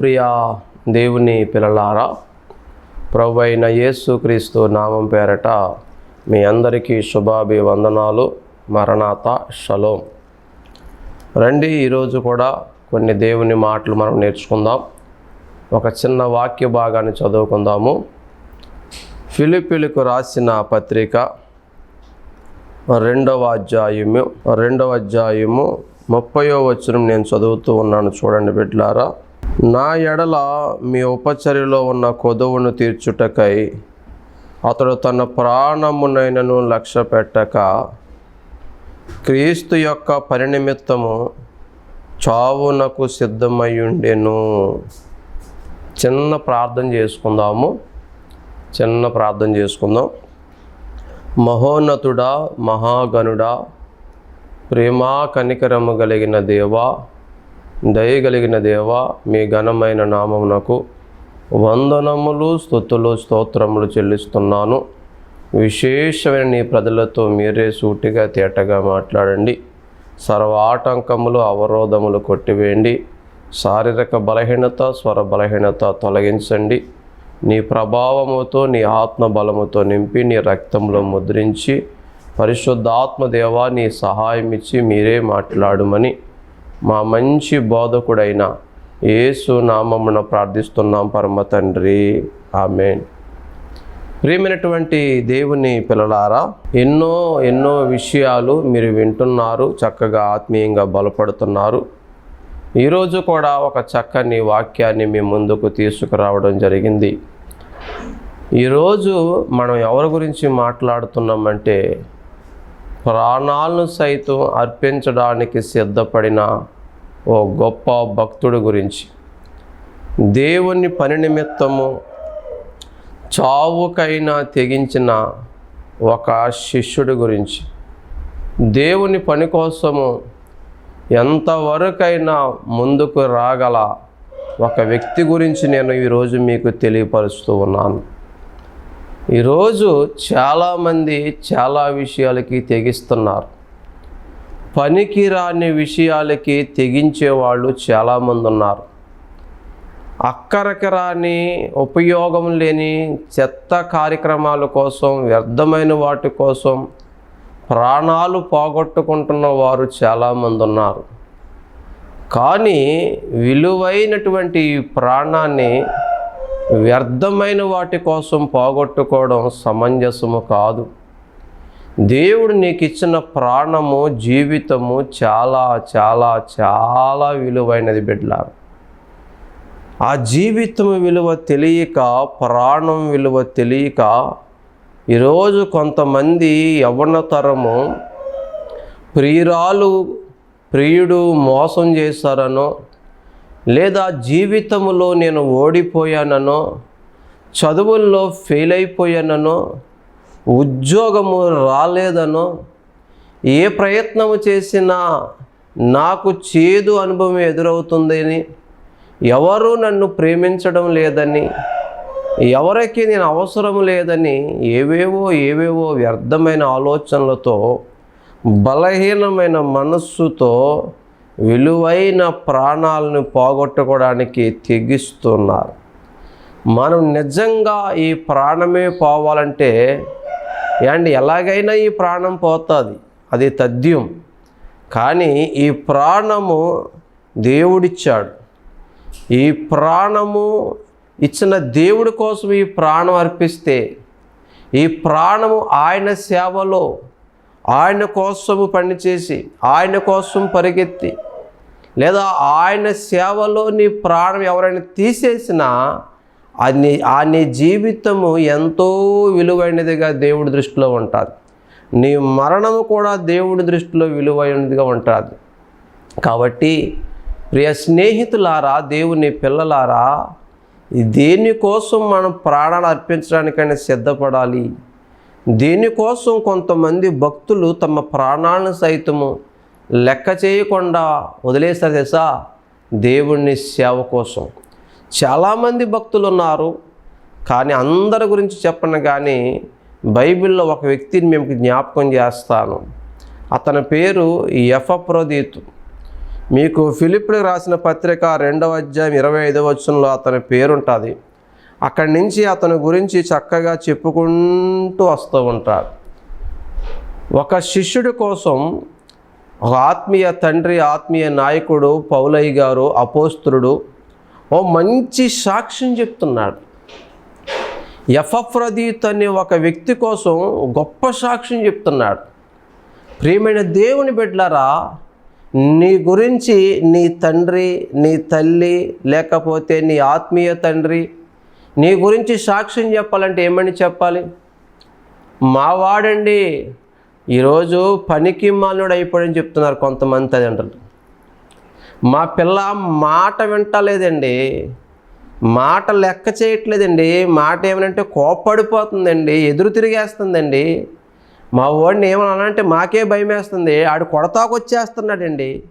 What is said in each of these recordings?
ప్రియ దేవుని పిల్లలారా ప్రభు అయిన యేసుక్రీస్తు నామం పేరట మీ అందరికీ శుభాభివందనాలు. మరణాత షలోం. రండి ఈరోజు కూడా కొన్ని దేవుని మాటలు మనం నేర్చుకుందాం. ఒక చిన్న వాక్య భాగాన్ని చదువుకుందాము. ఫిలిపిలకు రాసిన పత్రిక రెండవ అధ్యాయము రెండవ అధ్యాయము ముప్పయో వచనం నేను చదువుతూ ఉన్నాను. చూడండి బిడ్లారా నా ఎడల మీ ఉపచర్యలో ఉన్న కొదువును తీర్చుటకై అతడు తన ప్రాణమునైనను లక్ష్య పెట్టక క్రీస్తు యొక్క పరినిమిత్తము చావునకు సిద్ధమయ్యుండెను చిన్న ప్రార్థన చేసుకుందాము. చిన్న ప్రార్థన చేసుకుందాం. మహోన్నతుడా మహాగణుడా ప్రేమా కనికరము కలిగిన దేవా దయగలిగిన దేవా మీ ఘనమైన నామమునకు వందనములు స్థుతులు స్తోత్రములు చెల్లిస్తున్నాను. విశేషమైన నీ ప్రజలతో మీరే సూటిగా తేటగా మాట్లాడండి. సర్వ ఆటంకములు అవరోధములు కొట్టివేయండి. శారీరక బలహీనత స్వర బలహీనత తొలగించండి. నీ ప్రభావముతో నీ ఆత్మ బలముతో నింపి నీ రక్తంలో ముద్రించి పరిశుద్ధాత్మ దేవా నీ సహాయం ఇచ్చి మీరే మాట్లాడమని మా మంచి బోధకుడైన యేసు నామమున ప్రార్థిస్తున్నాం పరమ తండ్రి. ఆమెన్. ప్రియమైనటువంటి దేవుని పిల్లలారా ఎన్నో ఎన్నో విషయాలు మీరు వింటున్నారు చక్కగా ఆత్మీయంగా బలపడుతున్నారు. ఈరోజు కూడా ఒక చక్కని వాక్యాన్ని మీ ముందుకు తీసుకురావడం జరిగింది. ఈరోజు మనం ఎవరి గురించి మాట్లాడుతున్నామంటే ప్రాణాలను సైతం అర్పించడానికి సిద్ధపడిన ఓ గొప్ప భక్తుడు గురించి. దేవుని పని నిమిత్తము చావుకైనా తెగించిన ఒక శిష్యుడి గురించి. దేవుని పని కోసము ఎంతవరకైనా ముందుకు రాగల ఒక వ్యక్తి గురించి నేను ఈరోజు మీకు తెలియపరుస్తూ ఉన్నాను. ఈరోజు చాలామంది చాలా విషయాలకి తెగిస్తున్నారు. పనికి రాని విషయాలకి తెగించే వాళ్ళు చాలామంది ఉన్నారు అక్కరకరాని ఉపయోగం లేని చెత్త కార్యక్రమాల కోసం వ్యర్థమైన వాటి కోసం ప్రాణాలు పోగొట్టుకుంటున్న వారు చాలామంది ఉన్నారు కానీ విలువైనటువంటి ఈ ప్రాణాన్ని వ్యర్థమైన వాటి కోసం పోగొట్టుకోవడం సమంజసము కాదు. దేవుడు నీకు ఇచ్చిన ప్రాణము జీవితము చాలా చాలా చాలా విలువైనది బిడ్డలారు ఆ జీవితం విలువ తెలియక ప్రాణం విలువ తెలియక ఈరోజు కొంతమంది యవ్వనతరము ప్రియురాలు ప్రియుడు మోసం చేశారనో లేదా జీవితంలో నేను ఓడిపోయాననో చదువుల్లో ఫెయిల్ అయిపోయాననో ఉద్యోగము రాలేదనో ఏ ప్రయత్నము చేసినా నాకు చేదు అనుభవం ఎదురవుతుందని ఎవరు నన్ను ప్రేమించడం లేదని ఎవరికి నేను అవసరం లేదని ఏవేవో ఏవేవో వ్యర్థమైన ఆలోచనలతో బలహీనమైన మనస్సుతో విలువైన ప్రాణాలను పోగొట్టుకోవడానికి తెగిస్తున్నారు. మనం నిజంగా ఈ ప్రాణమే పోవాలంటే అండ్ ఎలాగైనా ఈ ప్రాణం పోతుంది. అది తథ్యం. కానీ ఈ ప్రాణము దేవుడిచ్చాడు. ఈ ప్రాణము ఇచ్చిన దేవుడి కోసం ఈ ప్రాణం అర్పిస్తే ఈ ప్రాణము ఆయన సేవలో ఆయన కోసము పనిచేసి ఆయన కోసం పరిగెత్తి లేదా ఆయన సేవలో నీ ప్రాణం ఎవరైనా తీసేసినా అది నీ ఆ నీ జీవితము ఎంతో విలువైనదిగా దేవుడి దృష్టిలో ఉంటుంది. నీ మరణము కూడా దేవుడి దృష్టిలో విలువైనదిగా ఉంటుంది. కాబట్టి ప్రియ స్నేహితులారా దేవుని పిల్లలారా దేనికోసం మనం ప్రాణాలు అర్పించడానికైనా సిద్ధపడాలి. దీనికోసం కొంతమంది భక్తులు తమ ప్రాణాలను సైతము లెక్క చేయకుండా వదిలేస్తారు తెలుసా? దేవుణ్ణి సేవ కోసం. చాలామంది భక్తులు ఉన్నారు కానీ అందరి గురించి చెప్పను కానీ బైబిల్లో ఒక వ్యక్తిని మేము జ్ఞాపకం చేస్తాను. అతని పేరు ఎఫప్రదీతు మీకు ఫిలిప్లకు రాసిన పత్రిక రెండవ అధ్యాయం ఇరవై ఐదవ వచ్చంలో అతని పేరుంటుంది. అక్కడి నుంచి అతని గురించి చక్కగా చెప్పుకుంటూ వస్తూ ఉంటాడు. ఒక శిష్యుడి కోసం ఒక ఆత్మీయ తండ్రి ఆత్మీయ నాయకుడు పౌలయ్య గారు అపోస్తుడు ఓ మంచి సాక్ష్యం చెప్తున్నాడు. ఎఫఫ్రదీత్ అనే ఒక వ్యక్తి కోసం గొప్ప సాక్ష్యం చెప్తున్నాడు. ప్రియమైన దేవుని బిడ్డలారా నీ గురించి నీ తండ్రి నీ తల్లి లేకపోతే నీ ఆత్మీయ తండ్రి నీ గురించి సాక్ష్యం చెప్పాలంటే ఏమని చెప్పాలి? మావాడండి ఈరోజు పనికి మానుడు అయిపోయాడని చెప్తున్నారు కొంతమంది తల్లిదండ్రులు. మా పిల్ల మాట వింటలేదండి. మాట లెక్క చేయట్లేదండి. మాట ఏమనంటే కోప్పడిపోతుందండి. ఎదురు తిరిగేస్తుందండి. మా వాడిని ఏమన్నానంటే మాకే భయం వేస్తుంది ఆడు కొడతాకొచ్చేస్తున్నాడండి.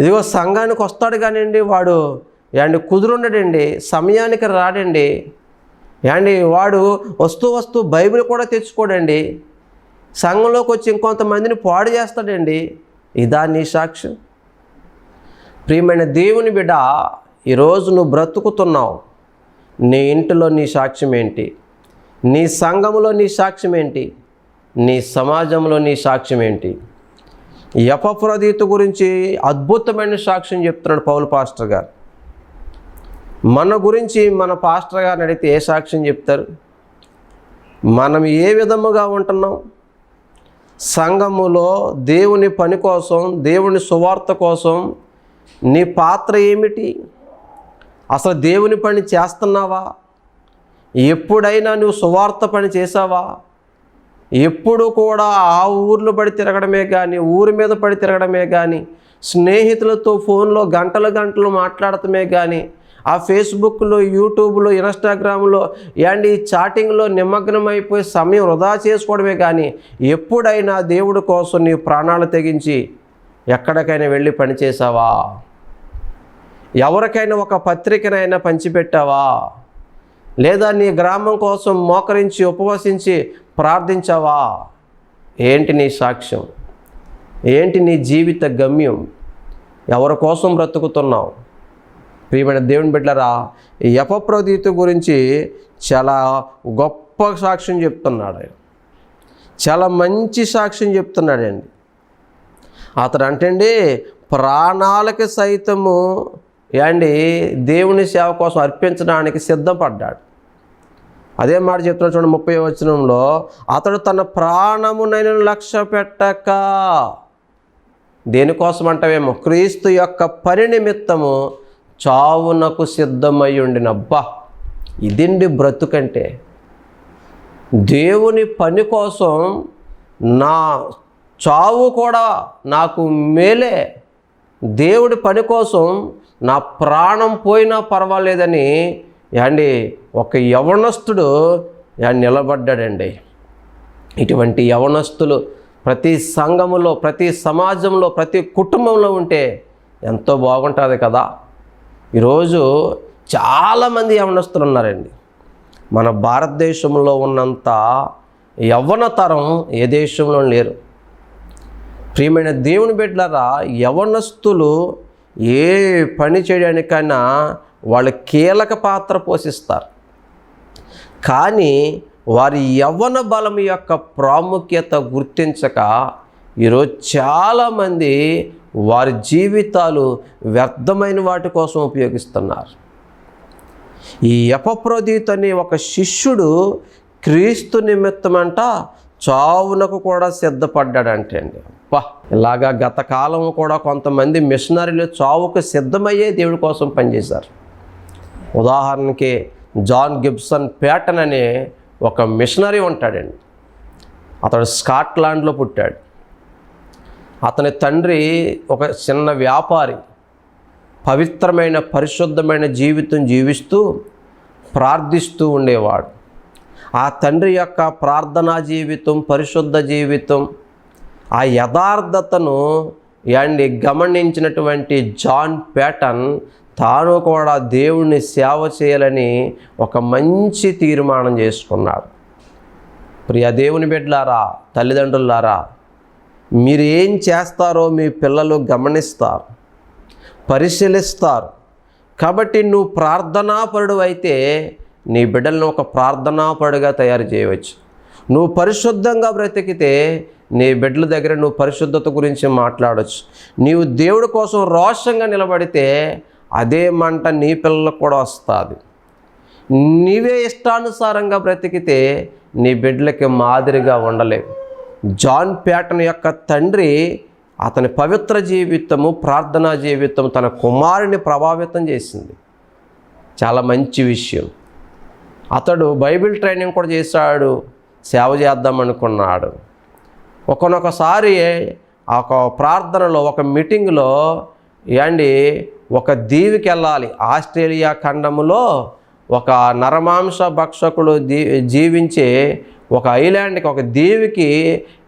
ఇదిగో సంఘానికి వస్తాడు కానివ్వండి వాడు యాండి కుదురుండడండి. సమయానికి రాడండి. యాండి వాడు వస్తూ వస్తూ బైబిల్ కూడా తెచ్చుకోడండి. సంఘంలోకి వచ్చి ఇంకొంతమందిని పాడు చేస్తాడండి. ఇదా నీ సాక్ష్యం. ప్రియమైన దేవుని బిడ్డ ఈరోజు నువ్వు బ్రతుకుతున్నావు. నీ ఇంటిలో నీ సాక్ష్యం ఏంటి? నీ సంఘంలో నీ సాక్ష్యం ఏంటి? నీ సమాజంలో నీ సాక్ష్యం ఏంటి? యపప్రదీత గురించి అద్భుతమైన సాక్ష్యం చెప్తున్నాడు పౌలు పాస్టర్ గారు. మన గురించి మన పాస్టర్ గారిని అడిగితే ఏ సాక్ష్యం చెప్తారు? మనం ఏ విధముగా ఉంటున్నాం? సంఘములో దేవుని పని కోసం దేవుని సువార్త కోసం నీ పాత్ర ఏమిటి? అసలు దేవుని పని చేస్తున్నావా? ఎప్పుడైనా నువ్వు సువార్త పని చేసావా ఎప్పుడు కూడా ఆ ఊర్లు పడి తిరగడమే కానీ ఊరి మీద పడి తిరగడమే కానీ స్నేహితులతో ఫోన్లో గంటలు గంటలు మాట్లాడటమే కానీ ఆ ఫేస్బుక్లో యూట్యూబ్లో ఇన్స్టాగ్రామ్లో అండ్ ఈ చాటింగ్లో నిమగ్నమైపోయి సమయం వృధా చేసుకోవడమే కానీ ఎప్పుడైనా దేవుడి కోసం నీ ప్రాణాలు తెగించి ఎక్కడికైనా వెళ్ళి పనిచేసావా ఎవరికైనా ఒక పత్రికనైనా పంచిపెట్టావా? లేదా నీ గ్రామం కోసం మోకరించి ఉపవసించి ప్రార్థించావా? ఏంటి నీ సాక్ష్యం? ఏంటి నీ జీవిత గమ్యం? ఎవరి కోసం బ్రతుకుతున్నావు? ప్రియమైన దేవుని బిడ్డరా ఈ గురించి చాలా గొప్ప సాక్ష్యం చెప్తున్నాడు చాలా మంచి సాక్ష్యం చెప్తున్నాడండి. అతడు అంటండి ప్రాణాలకి సైతము ఏండి దేవుని సేవ కోసం అర్పించడానికి సిద్ధపడ్డాడు. అదే మాట చెప్తున్నాడు చూడండి ముప్పై వచనంలో అతడు తన ప్రాణమునైన లక్ష్య పెట్టక. దేనికోసం అంటావేమో? క్రీస్తు యొక్క పని నిమిత్తము చావునకు సిద్ధమై ఉండిన అబ్బా ఇదండి బ్రతుకంటే దేవుని పని కోసం నా చావు కూడా నాకు మేలే. దేవుడి పని కోసం నా ప్రాణం పోయినా పర్వాలేదని యాండి ఒక యవనస్తుడు యాండి నిలబడ్డాడండి. ఇటువంటి యవనస్తులు ప్రతి సంఘములో ప్రతి సమాజంలో ప్రతి కుటుంబంలో ఉంటే ఎంతో బాగుంటుంది కదా. ఈరోజు చాలామంది యవనస్తులు ఉన్నారండి. మన భారతదేశంలో ఉన్నంత యవ్వన తరం ఏ దేశంలో లేరు. ప్రియమైన దేవుని బిడ్డలారా యవనస్తులు ఏ పని చేయడానికైనా వాళ్ళు కీలక పాత్ర పోషిస్తారు. కానీ వారి యవ్వన బలం యొక్క ప్రాముఖ్యత గుర్తించక ఈరోజు చాలామంది వారి జీవితాలు వ్యర్థమైన వాటి కోసం ఉపయోగిస్తున్నారు. ఈ ఎపప్రోదీత్ అనే ఒక శిష్యుడు క్రీస్తు నిమిత్తమంట చావునకు కూడా సిద్ధపడ్డాడంటే అండి అబ్బా ఇలాగా గత కాలం కూడా కొంతమంది మిషనరీలు చావుకు సిద్ధమయ్యే దేవుడి కోసం పనిచేశారు. ఉదాహరణకి జాన్ గిబ్సన్ ప్యాటన్ అనే ఒక మిషనరీ ఉంటాడండి. అతడు స్కాట్లాండ్లో పుట్టాడు. అతని తండ్రి ఒక చిన్న వ్యాపారి పవిత్రమైన పరిశుద్ధమైన జీవితం జీవిస్తూ ప్రార్థిస్తూ ఉండేవాడు. ఆ తండ్రి యొక్క ప్రార్థనా జీవితం పరిశుద్ధ జీవితం ఆ యథార్థతను అండి గమనించినటువంటి జాన్ ప్యాటన్ తాను కూడా దేవుణ్ణి సేవ చేయాలని ఒక మంచి తీర్మానం చేసుకున్నాడు. ప్రియ దేవుని బిడ్డలారా తల్లిదండ్రులారా మీరు ఏం చేస్తారో మీ పిల్లలు గమనిస్తారు పరిశీలిస్తారు. కాబట్టి నువ్వు ప్రార్థనాపరుడు అయితే నీ బిడ్డలను ఒక ప్రార్థనాపరుడుగా తయారు చేయవచ్చు. నువ్వు పరిశుద్ధంగా బ్రతికితే నీ బిడ్డల దగ్గర నువ్వు పరిశుద్ధత గురించి మాట్లాడవచ్చు నీవు దేవుడి కోసం రోషంగా నిలబడితే అదే మంట నీ పిల్లలకు కూడా వస్తుంది. నీవే ఇష్టానుసారంగా బ్రతికితే నీ బిడ్డలకి మాదిరిగా ఉండలేవు. జాన్ ప్యాటన్ యొక్క తండ్రి అతని పవిత్ర జీవితము ప్రార్థనా జీవితం తన కుమారుని ప్రభావితం చేసింది. చాలా మంచి విషయం. అతడు బైబిల్ ట్రైనింగ్ కూడా చేశాడు సేవ చేద్దాం అనుకున్నాడు. ఒకనొకసారి ఒక ప్రార్థనలో ఒక మీటింగ్లో ఏండి ఒక దీవికి వెళ్ళాలి ఆస్ట్రేలియా ఖండములో ఒక నరమాంస భక్షకుడు దీ జీవించే ఒక ఐలాండ్కి ఒక దీవికి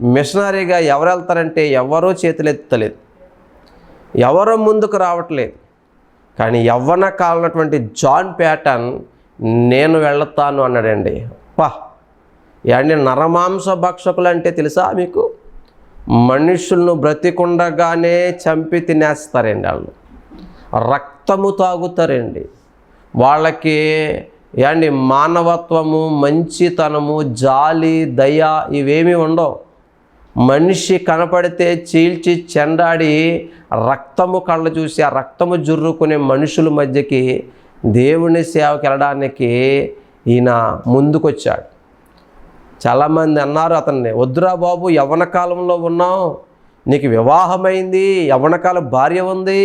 మిషనరీగా ఎవరు వెళ్తారంటే ఎవరూ చేతులెత్తలేదు. ఎవరూ ముందుకు రావట్లేదు. కానీ యవ్వన కాలనటువంటి జాన్ ప్యాటన్ నేను వెళ్తాను అన్నాడండి. పా ఏండి నరమాంస భక్షకులు అంటే తెలుసా మీకు? మనుషులను బ్రతికుండగానే చంపి తినేస్తారండి వాళ్ళు. రక్తము తాగుతారండి. వాళ్ళకి అండి మానవత్వము మంచితనము జాలి దయ ఇవేమీ ఉండవు. మనిషి కనపడితే చీల్చి చెండాడి రక్తము కళ్ళ చూసి ఆ రక్తము జుర్రుకునే మనుషుల మధ్యకి దేవుని సేవకి వెళ్ళడానికి ఈయన ముందుకొచ్చాడు. చాలామంది అన్నారు అతన్ని వద్దురా బాబు యవ్వన కాలంలో ఉన్నావు నీకు వివాహమైంది యవ్వన కాలం భార్య ఉంది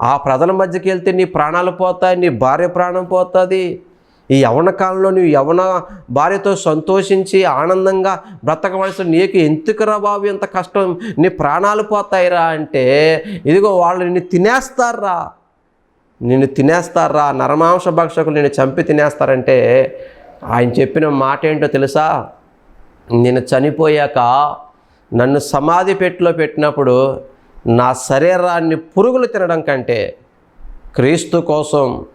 ఆ ప్రజల మధ్యకి వెళ్తే నీ ప్రాణాలు పోతాయి నీ భార్య ప్రాణం పోతుంది. ఈ యవ్వన కాలంలో నువ్వు యవన భార్యతో సంతోషించి ఆనందంగా బ్రతకవలసిన నీకు ఎందుకురా బాబు ఎంత కష్టం? నీ ప్రాణాలు పోతాయిరా అంటే ఇదిగో వాళ్ళు నిన్ను తినేస్తారా? నిన్ను తినేస్తారా? నరమాంస భక్షకులు నిన్ను చంపి తినేస్తారంటే ఆయన చెప్పిన మాట ఏంటో తెలుసా? నేను చనిపోయాక నన్ను సమాధి పెట్టిలో పెట్టినప్పుడు నా శరీరాన్ని పురుగులు తినడం కంటే క్రీస్తు కోసం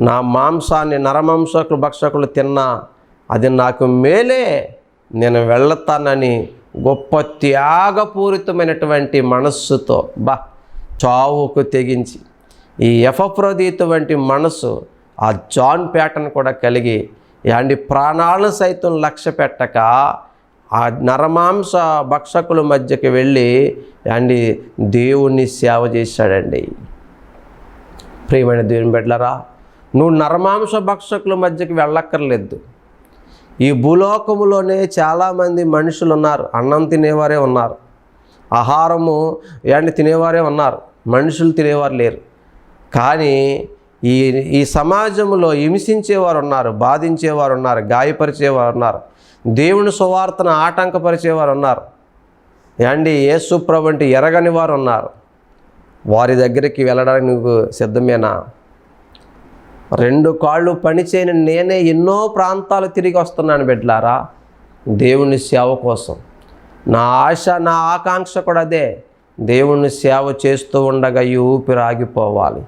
నా మాంసాన్ని నరమాంసకులు భక్షకులు తిన్నా అది నాకు మేలే. నేను వెళ్తానని గొప్ప త్యాగపూరితమైనటువంటి మనస్సుతో బా చావుకు తెగించి ఈ ఎఫప్రదీత వంటి మనసు ఆ జాన్ ప్యాటర్న్ కూడా కలిగి యాండి ప్రాణాలను సైతం లక్ష్య పెట్టక ఆ నరమాంస భక్షకుల మధ్యకి వెళ్ళి యాండి దేవుణ్ణి సేవ చేశాడండి. ప్రియమైన దేవుని బిడ్డరా నువ్వు నరమాంస భక్షకుల మధ్యకి వెళ్ళక్కర్లేదు. ఈ భూలోకములోనే చాలామంది మనుషులు ఉన్నారు అన్నం తినేవారే ఉన్నారు ఆహారము యాండి తినేవారే ఉన్నారు మనుషులు తినేవారు లేరు. కానీ ఈ ఈ సమాజంలో హింసించేవారు ఉన్నారు బాధించేవారు ఉన్నారు గాయపరిచేవారు ఉన్నారు దేవుని సువార్తను ఆటంకపరిచేవారు ఉన్నారు. ఏండి యేసుప్రభు అంటే ఎరగని వారు ఉన్నారు. వారి దగ్గరికి వెళ్ళడానికి నువ్వు సిద్ధమేనా? రెండు కాళ్ళు పనిచేయని నేనే ఎన్నో ప్రాంతాలు తిరిగి వస్తున్నాను బిడ్లారా దేవుని సేవ కోసం. నా ఆశ నా ఆకాంక్ష కూడా అదే. దేవుణ్ణి సేవ చేస్తూ ఉండగా ఈ ఊపిరి ఆగిపోవాలి.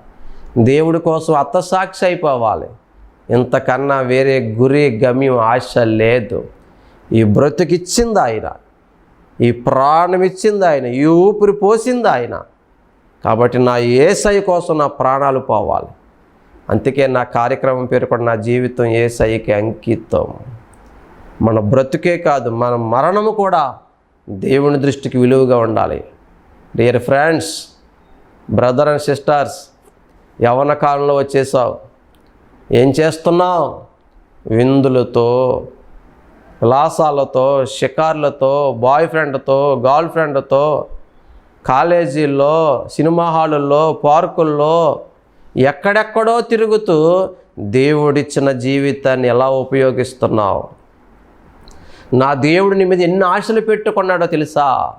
దేవుడి కోసం అత్తసాక్షి అయిపోవాలి. ఇంతకన్నా వేరే గురి గమ్యం ఆశ లేదు. ఈ బ్రతుకిచ్చింది ఆయన. ఈ ప్రాణం ఇచ్చింది ఆయన. ఈ ఊపిరి పోసింది ఆయన. కాబట్టి నా ఏసై కోసం నా ప్రాణాలు పోవాలి. అందుకే నా కార్యక్రమం పేరు కూడా నా జీవితం ఏసైకి అంకితం. మన బ్రతుకే కాదు మన మరణము కూడా దేవుని దృష్టికి విలువగా ఉండాలి. Dear friends brother and sisters యవన కాలంలో వచ్చేసావు. ఏం చేస్తున్నావు? విందులతో విలాసాలతో షికార్లతో బాయ్ ఫ్రెండ్తో గర్ల్ ఫ్రెండ్తో కాలేజీల్లో సినిమా హాలుల్లో పార్కుల్లో ఎక్కడెక్కడో తిరుగుతూ దేవుడిచ్చిన జీవితాన్ని ఎలా ఉపయోగిస్తున్నావు? నా దేవుడిని నీ మీద ఎన్ని ఆశలు పెట్టుకున్నాడో తెలుసా?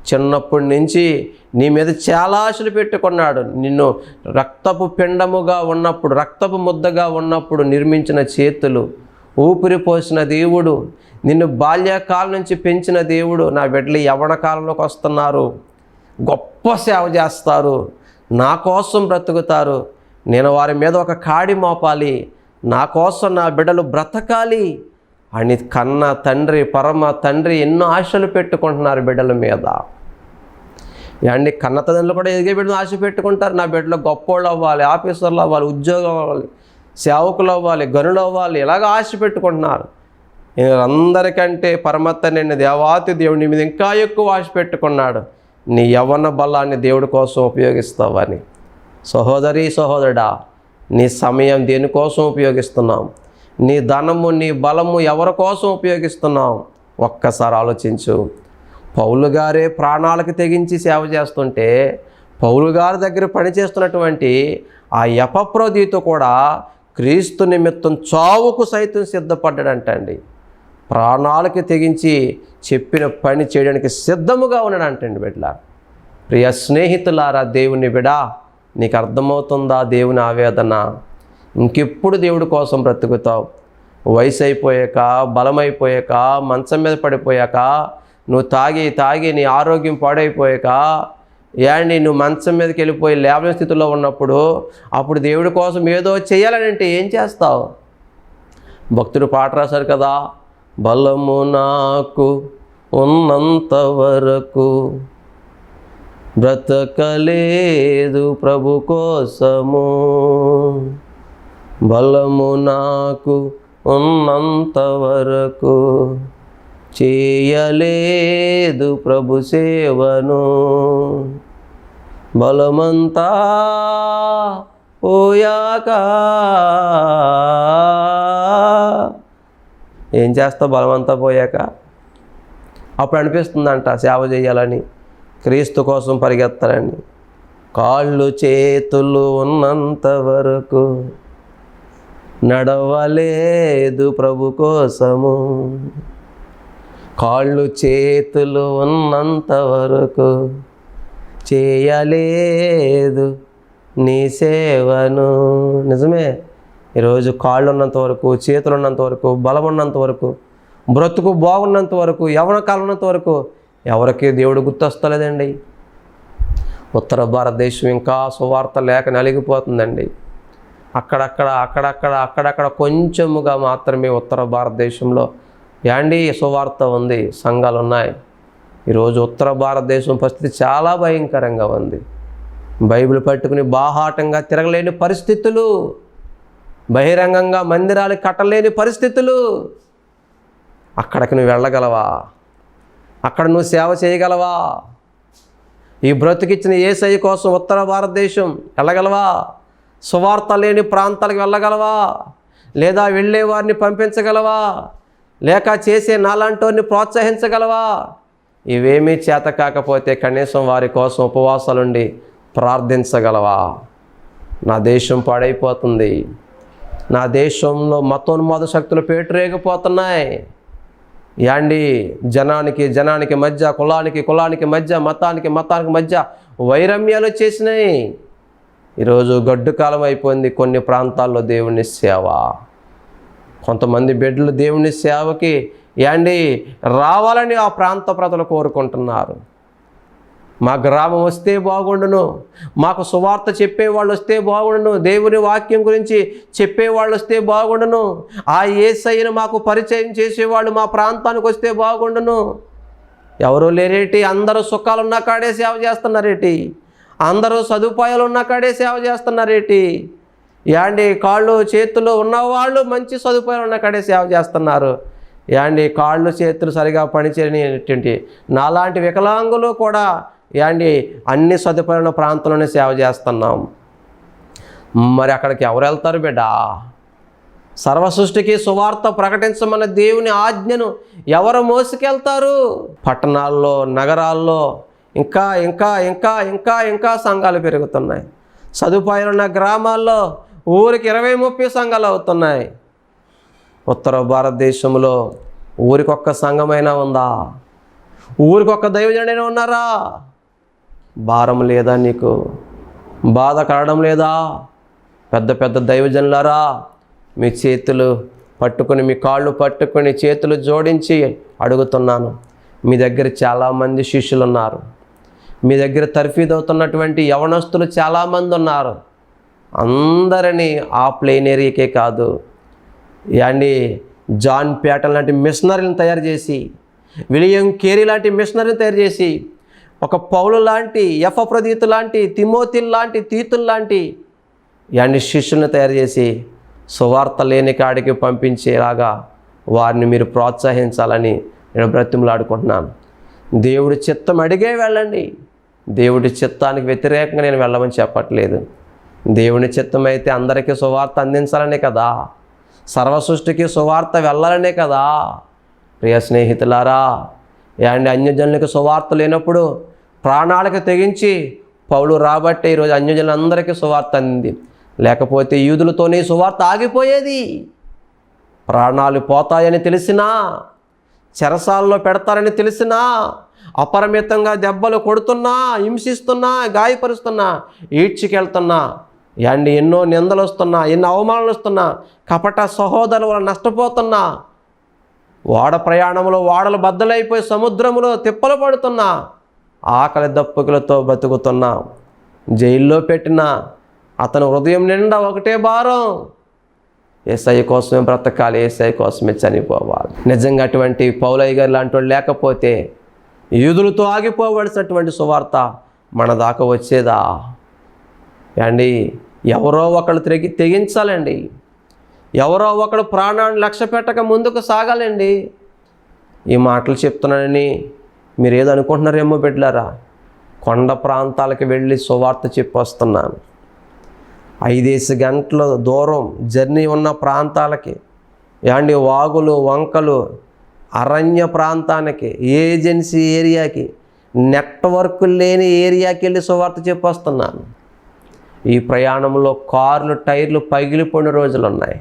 చిన్నప్పటి నుంచి నీ మీద చాలా ఆశలు పెట్టుకున్నాడు. నిన్ను రక్తపు పిండముగా ఉన్నప్పుడు రక్తపు ముద్దగా ఉన్నప్పుడు నిర్మించిన చేతులు ఊపిరి పోసిన దేవుడు నిన్ను బాల్యకాలం నుంచి పెంచిన దేవుడు నా బిడ్డలు యవన కాలంలోకి వస్తున్నారు. గొప్ప సేవ చేస్తారు. నా కోసం బ్రతుకుతారు. నేను వారి మీద ఒక కాడి మోపాలి. నా కోసం నా బిడ్డలు బ్రతకాలి. అని కన్న తండ్రి పరమ తండ్రి ఎన్నో ఆశలు పెట్టుకుంటున్నారు బిడ్డల మీద. అండి కన్న తల్లిదండ్రులు కూడా ఎదిగే బిడ్డలు ఆశ పెట్టుకుంటారు. నా బిడ్డలో గొప్పోళ్ళు అవ్వాలి ఆఫీసర్లు అవ్వాలి ఉద్యోగం అవ్వాలి సేవకులు అవ్వాలి గనులు అవ్వాలి ఇలాగ ఆశ పెట్టుకుంటున్నారు. అందరికంటే పరమత్త నిన్న దేవాతి దేవుడి మీద ఇంకా ఎక్కువ ఆశ పెట్టుకున్నాడు. నీ యవ్వన బలాన్ని దేవుడి కోసం ఉపయోగిస్తావని. సహోదరి సహోదరుడా నీ సమయం దేనికోసం ఉపయోగిస్తున్నాం? నీ ధనము నీ బలము ఎవరి కోసం ఉపయోగిస్తున్నావు? ఒక్కసారి ఆలోచించు. పౌలు గారే ప్రాణాలకు తెగించి సేవ చేస్తుంటే పౌలు గారి దగ్గర పనిచేస్తున్నటువంటి ఆ యపప్రోదీతో కూడా క్రీస్తు నిమిత్తం చావుకు సైతం సిద్ధపడ్డాడంటండి. ప్రాణాలకి తెగించి చెప్పిన పని చేయడానికి సిద్ధముగా ఉన్నాడంటండి బిడ్డ. ప్రియ స్నేహితులారా దేవుని బిడా నీకు అర్థమవుతుందా దేవుని ఆవేదన? ఇంకెప్పుడు దేవుడి కోసం బ్రతుకుతావు? వయసు అయిపోయాక బలమైపోయాక మంచం మీద పడిపోయాక నువ్వు తాగి తాగి నీ ఆరోగ్యం పాడైపోయాక ఏండి నువ్వు మంచం మీదకి వెళ్ళిపోయి లేవని స్థితిలో ఉన్నప్పుడు అప్పుడు దేవుడి కోసం ఏదో చేయాలని అంటే ఏం చేస్తావు? భక్తుడు పాట రాశారు కదా బలము నాకు ఉన్నంత వరకు బ్రతకలేదు ప్రభు కోసము. బలము నాకు ఉన్నంత వరకు చేయలేదు ప్రభు సేవను. బలమంతా పోయాక ఏం చేస్తావు? బలమంతా పోయాక? అప్పుడు అనిపిస్తుందంట సేవ చేయాలని క్రీస్తు కోసం పరిగెత్తాలని కాళ్ళు చేతులు ఉన్నంత వరకు నడవలేదు ప్రభు కోసము. కాళ్ళు చేతులు ఉన్నంత వరకు చేయలేదు నీ సేవను. నిజమే ఈరోజు కాళ్ళు ఉన్నంత వరకు చేతులు ఉన్నంత వరకు బలం ఉన్నంత వరకు బ్రతుకు బాగున్నంత వరకు యవన కాలం ఉన్నంత వరకు ఎవరికి దేవుడు గుర్తొస్తలేదండి. ఉత్తర భారతదేశం ఇంకా సువార్త లేక నలిగిపోతుందండి. అక్కడక్కడ అక్కడక్కడ అక్కడక్కడ కొంచెముగా మాత్రమే ఉత్తర భారతదేశంలో. యాండి సువార్త ఉంది. సంఘాలు ఉన్నాయి ఈరోజు ఉత్తర భారతదేశం పరిస్థితి చాలా భయంకరంగా ఉంది. బైబిల్ పట్టుకుని బాహాటంగా తిరగలేని పరిస్థితులు బహిరంగంగా మందిరాలు కట్టలేని పరిస్థితులు. అక్కడికి నువ్వు వెళ్ళగలవా? అక్కడ నువ్వు సేవ చేయగలవా? ఈ బ్రతికిచ్చిన ఏసై కోసం ఉత్తర భారతదేశం వెళ్ళగలవా? సువార్త లేని ప్రాంతాలకు వెళ్ళగలవా? లేదా వెళ్ళే వారిని పంపించగలవా? లేక చేసే నాలాంటోని ప్రోత్సహించగలవా? ఇవేమీ చేత కాకపోతే కనీసం వారి కోసం ఉపవాసాలుండి ప్రార్థించగలవా? నా దేశం పాడైపోతుంది. నా దేశంలో మతోన్మాద శక్తులు పేటరేగిపోతున్నాయి. యాండి జనానికి జనానికి మధ్య కులానికి కులానికి మధ్య మతానికి మతానికి మధ్య వైరమ్యాలు చేసినాయి ఈరోజు గడ్డు కాలం అయిపోయింది. కొన్ని ప్రాంతాల్లో దేవుని సేవ. కొంతమంది బిడ్డలు దేవుని సేవకి యాండి రావాలని ఆ ప్రాంత ప్రజలు కోరుకుంటున్నారు. మా గ్రామం వస్తే బాగుండును. మాకు సువార్త చెప్పేవాళ్ళు వస్తే బాగుండును. దేవుని వాక్యం గురించి చెప్పేవాళ్ళు వస్తే బాగుండును. ఆ ఏసైను మాకు పరిచయం చేసేవాళ్ళు మా ప్రాంతానికి వస్తే బాగుండును. ఎవరు లేరేటి? అందరూ సుఖాలున్న కాడే సేవ చేస్తున్నారేటి? అందరూ సదుపాయాలు ఉన్న కాడే సేవ చేస్తున్నారేటి? యాండి కాళ్ళు చేతులు ఉన్నవాళ్ళు మంచి సదుపాయాలు ఉన్న కాడే సేవ చేస్తున్నారు. యాండి కాళ్ళు చేతులు సరిగా పనిచేయనిటువంటి నాలాంటి వికలాంగులు కూడా యాండి అన్ని సదుపాయాల ప్రాంతంలోనే సేవ చేస్తున్నాం. మరి అక్కడికి ఎవరు వెళ్తారు బిడ్డ? సర్వ సృష్టికి సువార్త ప్రకటించమన్న దేవుని ఆజ్ఞను ఎవరు మోసుకెళ్తారు? పట్టణాల్లో నగరాల్లో ఇంకా ఇంకా ఇంకా ఇంకా ఇంకా సంఘాలు పెరుగుతున్నాయి. సదుపాయాలు ఉన్న గ్రామాల్లో ఊరికి ఇరవై ముప్పై సంఘాలు అవుతున్నాయి. ఉత్తర భారతదేశంలో ఊరికొక్క సంఘమైనా ఉందా? ఊరికొక్క దైవజనుడైనా ఉన్నారా? భారం లేదా నీకు? బాధ కలడం లేదా? పెద్ద పెద్ద దైవజనులారా మీ చేతులు పట్టుకొని మీ కాళ్ళు పట్టుకొని చేతులు జోడించి అడుగుతున్నాను. మీ దగ్గర చాలామంది శిష్యులు ఉన్నారు మీ దగ్గర తర్ఫీదవుతున్నటువంటి యవనస్తులు చాలామంది ఉన్నారు. అందరినీ ఆ ప్లేన్ ఏరియాకే కాదు యాండి జాన్ ప్యాటన్ లాంటి మిషనరీని తయారు చేసి విలియం కేరీ లాంటి మిషనరీని తయారు చేసి ఒక పౌలు లాంటి ఎఫప్రదీతు లాంటి తిమోతిల్ లాంటి తీతుల్ లాంటి యాండి శిష్యులను తయారు చేసి సువార్త లేని కాడికి పంపించేలాగా వారిని మీరు ప్రోత్సహించాలని నేను బ్రతిమలాడుకుంటున్నాను. దేవుడి చిత్తం అడిగే వెళ్ళండి. దేవుడి చిత్తానికి వ్యతిరేకంగా నేను వెళ్ళమని చెప్పట్లేదు. దేవుని చిత్తం అయితే అందరికీ సువార్త అందించాలనే కదా. సర్వ సృష్టికి సువార్త వెళ్ళాలనే కదా. ప్రియ స్నేహితులారా అండ్ అన్యజనులకు సువార్త లేనప్పుడు ప్రాణాలకు తెగించి పౌలు రాబట్టే ఈరోజు అన్యజనులందరికీ సువార్త అందింది. లేకపోతే యూదులతోనే సువార్త ఆగిపోయేది. ప్రాణాలు పోతాయని తెలిసినా చెరసాల్లో పెడతారని తెలిసినా అపరిమితంగా దెబ్బలు కొడుతున్నా హింసిస్తున్నా గాయపరుస్తున్నా ఈడ్చికెళ్తున్నా అండి ఎన్నో నిందలు వస్తున్నా ఎన్నో అవమానాలు వస్తున్నా కపట సహోదరుల వల్ల నష్టపోతున్నా ఓడ ప్రయాణంలో ఓడలు బద్దలైపోయి సముద్రంలో తిప్పలు పడుతున్నా ఆకలి దప్పుకులతో బతుకుతున్నా జైల్లో పెట్టిన అతను హృదయం నిండా ఒకటే భారం. ఏసఐ కోసమే బ్రతకాలి ఏసఐ కోసమే చనిపోవాలి. నిజంగా అటువంటి పౌలయ్య గారు లాంటి వాళ్ళు లేకపోతే యూదులతో ఆగిపోవలసినటువంటి సువార్త మన దాకా వచ్చేదా? అండి ఎవరో ఒకళ్ళు తెగి తెగించాలండి. ఎవరో ఒకడు ప్రాణాన్ని లక్ష్య పెట్టక ముందుకు సాగాలండి. ఈ మాటలు చెప్తున్నానని మీరు ఏదో అనుకుంటున్నారేమో బిడ్డలారా? కొండ ప్రాంతాలకు వెళ్ళి సువార్త చెప్పి వస్తున్నాను. ఐదేసి గంటల దూరం జర్నీ ఉన్న ప్రాంతాలకి యాండి వాగులు వంకలు అరణ్య ప్రాంతానికి ఏజెన్సీ ఏరియాకి నెట్వర్క్ లేని ఏరియాకి వెళ్ళి సువార్త చెప్పొస్తున్నాను. ఈ ప్రయాణంలో కార్లు టైర్లు పగిలిపోయిన రోజులు ఉన్నాయి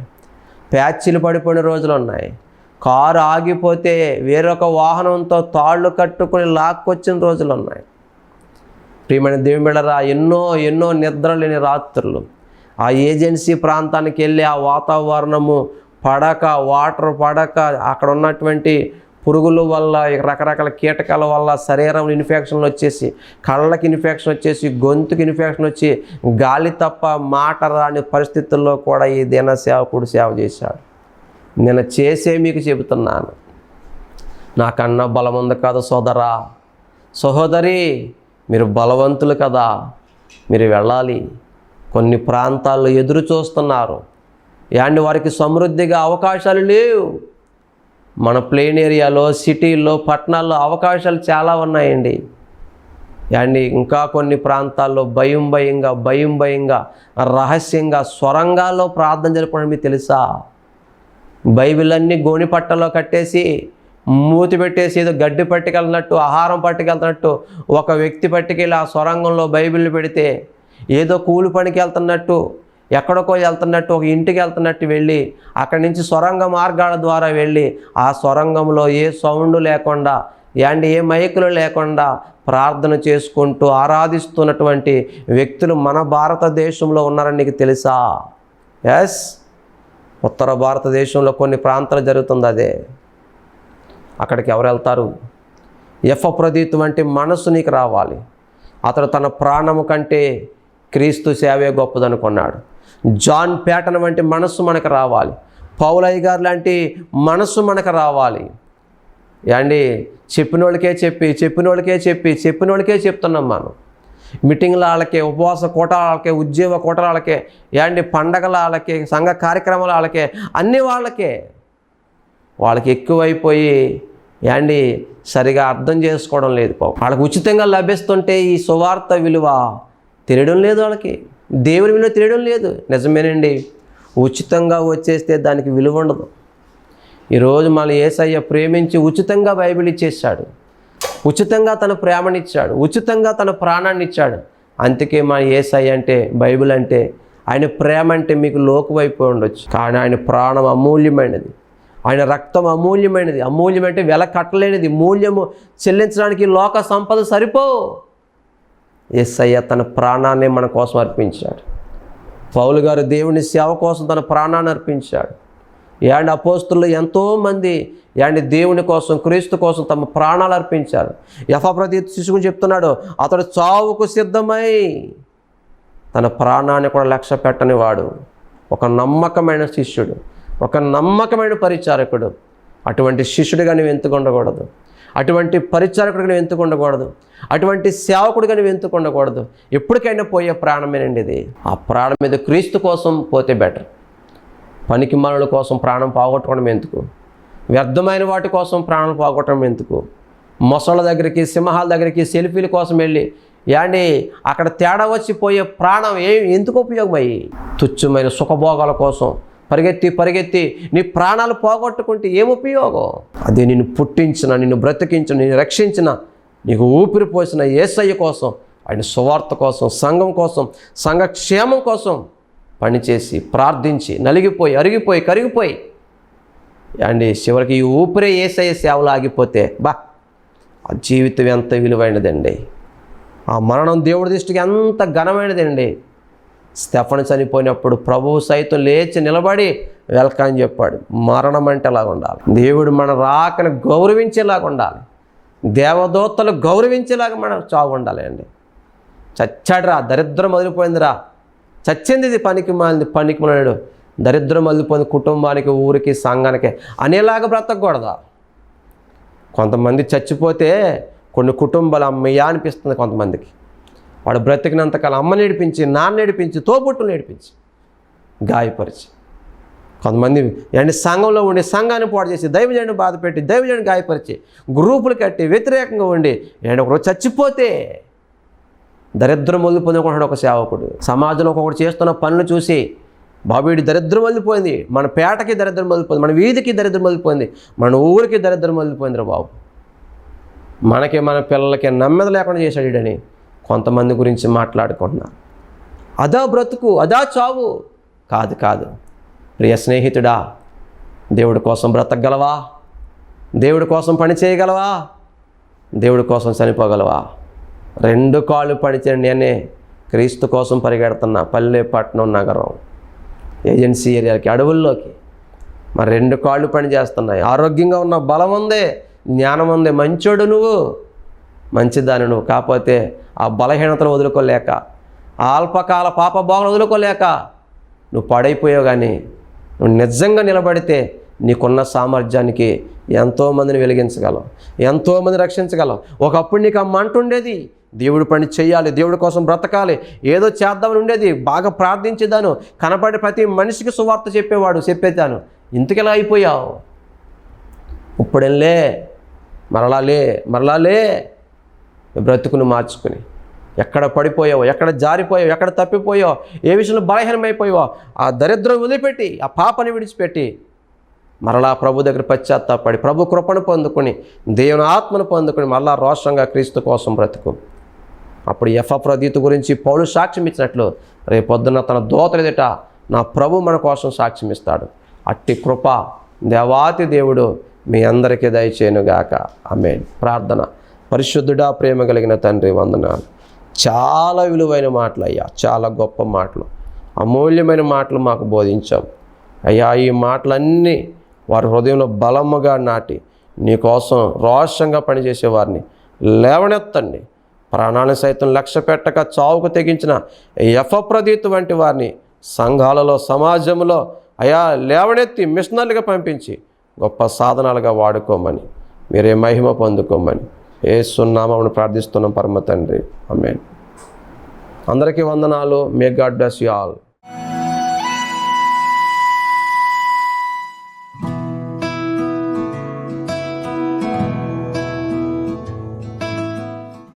ప్యాచ్లు పడిపోయిన రోజులు ఉన్నాయి కారు ఆగిపోతే వేరొక వాహనంతో తాళ్ళు కట్టుకొని లాక్కొచ్చిన రోజులు ఉన్నాయి ప్రియమైన దేవుని ఎన్నో ఎన్నో నిద్ర లేని రాత్రులు. ఆ ఏజెన్సీ ప్రాంతానికి వెళ్ళి ఆ వాతావరణము పడక వాటర్ పడక అక్కడ ఉన్నటువంటి పురుగుల వల్ల రకరకాల కీటకాల వల్ల శరీరంలో ఇన్ఫెక్షన్లు వచ్చేసి కళ్ళకి ఇన్ఫెక్షన్ వచ్చేసి గొంతుకి ఇన్ఫెక్షన్ వచ్చి గాలి తప్ప మాట రాని పరిస్థితుల్లో కూడా ఈ దిన సేవకుడు సేవ చేశాడు. నేను చేసే మీకు చెబుతున్నాను. నాకన్నా బలం ఉంది కదా సోదరా. సహోదరి మీరు బలవంతులు కదా. మీరు వెళ్ళాలి. కొన్ని ప్రాంతాల్లో ఎదురు చూస్తున్నారు. యాండి వారికి సమృద్ధిగా అవకాశాలు లేవు. మన ప్లేన్ ఏరియాలో సిటీల్లో పట్టణాల్లో అవకాశాలు చాలా ఉన్నాయండి. యాండి ఇంకా కొన్ని ప్రాంతాల్లో భయం భయంగా భయం భయంగా రహస్యంగా స్వరంగాల్లో ప్రార్థన జరపడం మీకు తెలుసా? బైబిల్ అన్నీ గోని పట్టలో కట్టేసి మూతి పెట్టేసి ఏదో గడ్డి పట్టుకెళ్ళినట్టు ఆహారం పట్టుకెళ్తున్నట్టు ఒక వ్యక్తి పట్టుకెళ్ళి ఆ సొరంగంలో బైబిల్ పెడితే ఏదో కూలి పనికి వెళ్తున్నట్టు ఎక్కడికో వెళ్తున్నట్టు ఒక ఇంటికి వెళ్తున్నట్టు వెళ్ళి అక్కడి నుంచి సొరంగ మార్గాల ద్వారా వెళ్ళి ఆ సొరంగంలో ఏ సౌండ్ లేకుండా యాండి ఏ మైకులు లేకుండా ప్రార్థన చేసుకుంటూ ఆరాధిస్తున్నటువంటి వ్యక్తులు మన భారతదేశంలో ఉన్నారని నీకు తెలుసా? ఎస్ ఉత్తర భారతదేశంలో కొన్ని ప్రాంతాలు జరుగుతుంది అదే. అక్కడికి ఎవరు వెళ్తారు? ఎఫప్రదీత్ వంటి మనసు నీకు రావాలి. అతడు తన ప్రాణము కంటే క్రీస్తు సేవే గొప్పదనుకున్నాడు. జాన్ పేటన్ వంటి మనస్సు మనకు రావాలి. పౌలయ్య గారు లాంటి మనస్సు మనకు రావాలి. అండి చెప్పిన వాళ్ళకే చెప్పి చెప్పిన వాళ్ళకే చెప్పి చెప్పిన వాళ్ళకే చెప్తున్నాం మనం. మీటింగ్ల వాళ్ళకే ఉపవాస కోటాలకే ఉద్యోగ కోటాలకే యాండి పండగల వాళ్ళకే సంఘ కార్యక్రమాల వాళ్ళకే అన్ని వాళ్ళకే. వాళ్ళకి ఎక్కువైపోయి యాండి సరిగా అర్థం చేసుకోవడం లేదు పాపం. వాళ్ళకి ఉచితంగా లభిస్తుంటే ఈ సువార్త విలువ తెలియడం లేదు వాళ్ళకి. దేవుని విలువ తెలియడం లేదు. నిజమేనండి. ఉచితంగా వచ్చేస్తే దానికి విలువ ఉండదు. ఈరోజు మన ఏసయ్య ప్రేమించి ఉచితంగా బైబిల్ ఇచ్చేసాడు ఉచితంగా తన ప్రేమనిచ్చాడు. ఉచితంగా తన ప్రాణాన్ని ఇచ్చాడు అందుకే మన ఏసయ్య అంటే బైబిల్ అంటే ఆయన ప్రేమ అంటే మీకు లోకువైపు ఉండొచ్చు. కానీ ఆయన ప్రాణం అమూల్యమైనది. ఆయన రక్తం అమూల్యమైనది. అమూల్యమంటే వెల కట్టలేనిది. మూల్యము చెల్లించడానికి లోక సంపద సరిపో ఎస్ఐయ తన ప్రాణాన్ని మన కోసం అర్పించాడు. పౌలు గారు దేవుని సేవ కోసం తన ప్రాణాన్ని అర్పించాడు. యాండ్ అపోస్తులు ఎంతోమంది యాండి దేవుని కోసం క్రీస్తు కోసం తమ ప్రాణాలు అర్పించారు. యఫప్రదీత్ శిశువుని చెప్తున్నాడు అతడు చావుకు సిద్ధమై తన ప్రాణాన్ని కూడా లక్ష్య పెట్టని వాడు. ఒక నమ్మకమైన శిష్యుడు ఒక నమ్మకమైన పరిచారకుడు. అటువంటి శిష్యుడిగా నువ్వు ఎందుకు ఉండకూడదు? అటువంటి పరిచారకుడిగా నువ్వు ఎందుకు ఉండకూడదు? అటువంటి సేవకుడిగా నువ్వు ఎందుకు ఉండకూడదు? ఎప్పటికైనా పోయే ప్రాణమేనండి ఇది ఆ ప్రాణం మీద క్రీస్తు కోసం పోతే బెటర్. పనికి మనుల కోసం ప్రాణం పోగొట్టుకోవడం ఎందుకు? వ్యర్థమైన వాటి కోసం ప్రాణం పోగొట్టడం ఎందుకు? మొసళ్ళ దగ్గరికి సింహాల దగ్గరికి సెల్ఫీల కోసం వెళ్ళి యాండి అక్కడ తేడా వచ్చి పోయే ప్రాణం ఏ ఎందుకు ఉపయోగమయ్యి తుచ్చమైన సుఖభోగాల కోసం పరిగెత్తి పరిగెత్తి నీ ప్రాణాలు పోగొట్టుకుంటే ఏం ఉపయోగం? అది నిన్ను పుట్టించిన నిన్ను బ్రతికించిన నిన్ను రక్షించిన నీకు ఊపిరి పోసిన ఏసయ్య కోసం ఆయన సువార్త కోసం సంఘం కోసం సంఘ క్షేమం కోసం పనిచేసి ప్రార్థించి నలిగిపోయి అరిగిపోయి కరిగిపోయి అండి చివరికి ఈ ఊపిరే ఏసయ్య సేవలు ఆగిపోతే బా ఆ జీవితం ఎంత విలువైనదండి. ఆ మరణం దేవుడి దృష్టికి ఎంత ఘనమైనదండి. స్టెఫన్ చనిపోయినప్పుడు ప్రభువు సైతం లేచి నిలబడి వెల్కమ్ చెప్పాడు మరణం అంటే ఎలాగ ఉండాలి దేవుడు మన రాకను గౌరవించేలాగా ఉండాలి దేవదూతలు గౌరవించేలాగా మనం చావు ఉండాలండి. చచ్చాడురా దరిద్రం వదిలిపోయిందిరా. చచ్చింది ఇది పనికి మాలింది పనికి మాలాడు దరిద్రం వదిలిపోయింది కుటుంబానికి ఊరికి సంఘానికి అనేలాగా బ్రతకూడదా కొంతమంది చచ్చిపోతే కొన్ని కుటుంబాలు అమ్మయ్యా అనిపిస్తుంది కొంతమందికి. వాడు బ్రతికినంతకాలం అమ్మ నేడిపించి నాన్న నేడిపించి తోబుట్టులు నేడిపించి గాయపరిచి. కొంతమంది ఏంటంటే సంఘంలో ఉండి సంఘాన్ని పాడు చేసి దైవజనుని బాధపెట్టి పెట్టి గాయపరిచి గ్రూపులు కట్టి వ్యతిరేకంగా ఉండి ఏంటి ఒకరోజు చచ్చిపోతే దరిద్రం వదిలిపోయినకుంటాడు ఒక సేవకుడు. సమాజంలో ఒక్కొక్కడు చేస్తున్న పనులు చూసి బాబీడి దరిద్రం వదిలిపోయింది మన పేటకి దరిద్రం వదిలిపోయింది మన వీధికి దరిద్రం వదిలిపోయింది మన ఊరికి దరిద్రం వదిలిపోయింది రా బాబు. మనకి మన పిల్లలకి నెమ్మది లేకుండా చేశాడు అని కొంతమంది గురించి మాట్లాడుకుంటున్నారు. అదా బ్రతుకు అదా చావు. కాదు కాదు. ప్రియ స్నేహితుడా దేవుడి కోసం బ్రతకగలవా? దేవుడి కోసం పని చేయగలవా? దేవుడి కోసం చనిపోగలవా? రెండు కాళ్ళు పడితే నేనే క్రీస్తు కోసం పరిగెడుతున్నా పల్లె పట్టణం నగరం ఏజెన్సీ ఏరియాకి అడవుల్లోకి. మరి రెండు కాళ్ళు పని చేస్తున్నాయి. ఆరోగ్యంగా ఉన్న బలం ఉంది జ్ఞానం ఉంది మంచోడు నువ్వు మంచిదాని నువ్వు. కాకపోతే ఆ బలహీనతలు వదులుకోలేక ఆల్పకాల అల్పకాల పాప భావన వదులుకోలేక నువ్వు పడైపోయావు కానీ నువ్వు నిజంగా నిలబడితే నీకున్న సామర్థ్యానికి ఎంతోమందిని వెలిగించగలవు ఎంతోమంది రక్షించగలవు. ఒకప్పుడు నీకు ఆ మంట ఉండేది. దేవుడి పని చేయాలి దేవుడి కోసం బ్రతకాలి ఏదో చేద్దామని ఉండేది బాగా ప్రార్థించేదాను కనపడే ప్రతి మనిషికి సువార్త చెప్పేవాడు చెప్పేదాను. ఇంతకెలా అయిపోయావు? ఇప్పుడేంలే మరలాలే మరలాలే బ్రతుకుని బ్రతుకును మార్చుకుని. ఎక్కడ పడిపోయావో ఎక్కడ జారిపోయావు ఎక్కడ తప్పిపోయావు ఏ విషయంలో బలహీనమైపోయావో ఆ దరిద్రం వదిలిపెట్టి ఆ పాపని విడిచిపెట్టి మరలా ప్రభు దగ్గర పశ్చాత్తాపడి ప్రభు కృపను పొందుకొని దేవుని ఆత్మను పొందుకొని మరలా రోషంగా క్రీస్తు కోసం బ్రతుకు. అప్పుడు ఎఫ్రదీతు గురించి పౌలు సాక్ష్యం ఇచ్చినట్లు రేపొద్దున తన దోతలు ఎదుట నా ప్రభు మన కోసం సాక్ష్యం ఇస్తాడు. అట్టి కృప దేవాతి దేవుడు మీ అందరికీ దయచేయనుగాక. ఆమె ప్రార్థన. పరిశుద్ధుడా ప్రేమ కలిగిన తండ్రి వందనాలు. చాలా విలువైన మాటలు అయ్యా. చాలా గొప్ప మాటలు. అమూల్యమైన మాటలు మాకు బోధించాం అయ్యా ఈ మాటలన్నీ వారి హృదయంలో బలముగా నాటి నీకోసం రోషంగా పనిచేసే వారిని లేవనెత్తండి. ప్రాణాలను సైతం లక్ష్య పెట్టక చావుకు తెగించిన యఫప్రదీత్ వంటి వారిని సంఘాలలో సమాజంలో అయా లేవనెత్తి మిషనర్లుగా పంపించి గొప్ప సాధనాలుగా వాడుకోమని మీరే మహిమ పొందుకోమని ఏ సున్నామని ప్రార్థిస్తున్నాం పరమ తండ్రి. అమ్మేన్ అందరికీ వందనాలు. May God bless you all